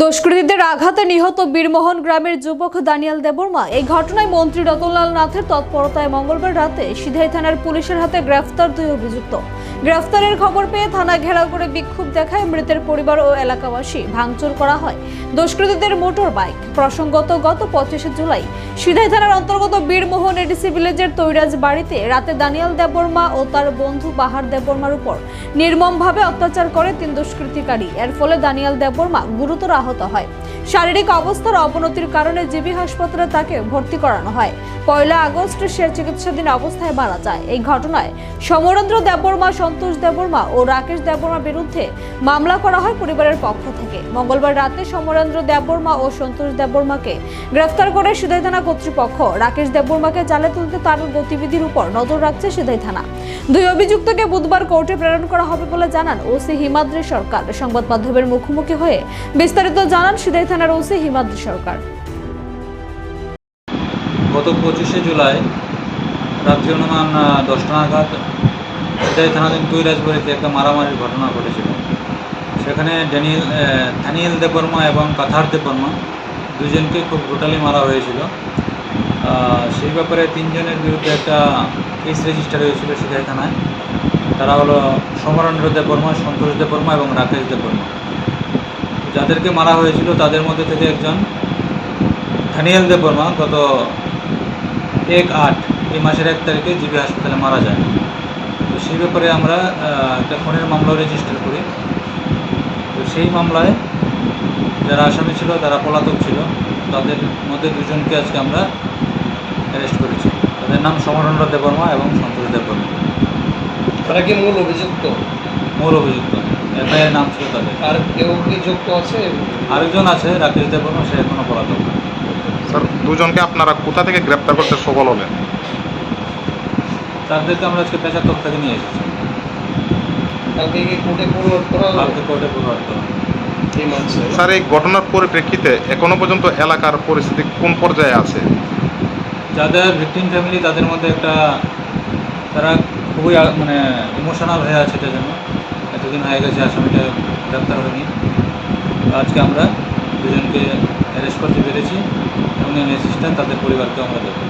দুষ্কৃতীদের আঘাতে নিহত বীরমোহন গ্রামের যুবক দানিয়াল দেবর্মা এই ঘটনায় মন্ত্রী রতনলাল নাথের তৎপরতায় মঙ্গলবার রাতে সিধাই থানার পুলিশের হাতে গ্রেফতার দুই অভিযুক্ত। গ্রেফতারের খবর পেয়ে থানা ঘেরাও করে বিক্ষোভ দেখায় মৃতের পরিবার ও এলাকাবাসী। ভাঙচুর করা হয়। দুষ্কৃতীদের মোটর বাইক। প্রসঙ্গত, গত পঁচিশে জুলাই সিধাই থানার অন্তর্গত বীরমোহন এডিসি ভিলেজের তৈরাজ বাড়িতে রাতে দানিয়াল দেববর্মা ও তার বন্ধু বাহার দেববর্মার উপর নির্মমভাবে অত্যাচার করে তিন দুষ্কৃতিকারী। এর ফলে দানিয়াল দেববর্মা গুরুতর আহত হয়। শারীরিক অবস্থার অবনতির কারণে জিবি হাসপাতালে তাকে ভর্তি করানো হয়। পয়লা আগস্ট সে চিকিৎসাধীন অবস্থায় মারা যায়। এই ঘটনায় সমরেন্দ্র দেববর্মা, সন্তোষ দেববর্মা ও রাকেশ দেববর্মার বিরুদ্ধে মামলা করা হয় পরিবারের পক্ষ থেকে। মঙ্গলবার রাতে সমরেন্দ্র দেববর্মা ও সন্তোষ দেববর্মাকে গ্রেফতার করে সিধাই থানা কর্তৃপক্ষ। রাকেশ দেববর্মাকে জালে তুলতে তার গতিবিধির উপর নজর রাখছে সিধাই থানা। দুই অভিযুক্তকে বুধবার কোর্টে প্রেরণ করা হবে বলে জানান ওসি হিমাদ্রি সরকার। সংবাদ মাধ্যমের মুখোমুখি হয়ে বিস্তারিত জানান সিধাই থানার ওসি হিমাদ্রি সরকার। গত পঁচিশে জুলাই রাত্রি অনুমান দশটা নাগাদ এটাই থানাধীন কৈলাসবাড়িতে একটা মারামারির ঘটনা ঘটেছিল। সেখানে ড্যানিয়েল আহ, ধানিয়েল দেববর্মা এবং কাথার দেববর্মা দুজনকে খুব ব্রুটালি মারা হয়েছিল। সেই ব্যাপারে তিনজনের বিরুদ্ধে একটা কেস রেজিস্টার হয়েছিল সিধাই থানায়। তারা হলো সমরেন্দ্র দেববর্মা সন্তোষ দেববর্মা এবং রাকেশ দেববর্মা। যাদেরকে মারা হয়েছিল তাদের মধ্যে থেকে একজন ধানিয়াল দেববর্মা গত এক আট এই মাসের এক তারিখে জিবি হাসপাতালে মারা যায়। তো সেই ব্যাপারে আমরা একটা খুনের মামলা রেজিস্টার করি। তো সেই মামলায় যারা আসামি ছিল তারা পলাতক ছিল তাদের মধ্যে দুজনকে আজকে আমরা অ্যারেস্ট করেছি। তাদের নাম সমরেন্দ্র দেববর্মা এবং সন্তোষ দেববর্মা তারা কি মূল অভিযুক্ত? মূল অভিযুক্ত। এফআইআর নাম ছিল তাদের। আর কেউ কি যুক্ত আছে? আরেকজন আছে রাকেশ দেববর্মা সে এখনও পলাতক। স্যার দুজনকে আপনারা কোথা থেকে গ্রেপ্তার করতে সফল হলেন? তাদেরকে আমরা আজকে পেশাতক থেকে নিয়ে এসেছি। কালকে কি কোর্টে ফরওয়ার্ড করা কালকে কোর্টে প্রভাব করা স্যার এই ঘটনার পরিপ্রেক্ষিতে এখনও পর্যন্ত এলাকার পরিস্থিতি কোন পর্যায়ে আছে? যাদের ভিকটিম ফ্যামিলি তাদের মধ্যে একটা তারা খুবই মানে ইমোশনাল হয়ে আছে এটা জন্য এতদিন হয়ে গেছে আসামিটা গ্রেপ্তার হয়নি। আজকে আমরা দুজনকে অ্যারেস্ট করতে পেরেছি এবং অ্যাসিস্ট্যান্ট তাদের পরিবারকে আমরা দেবো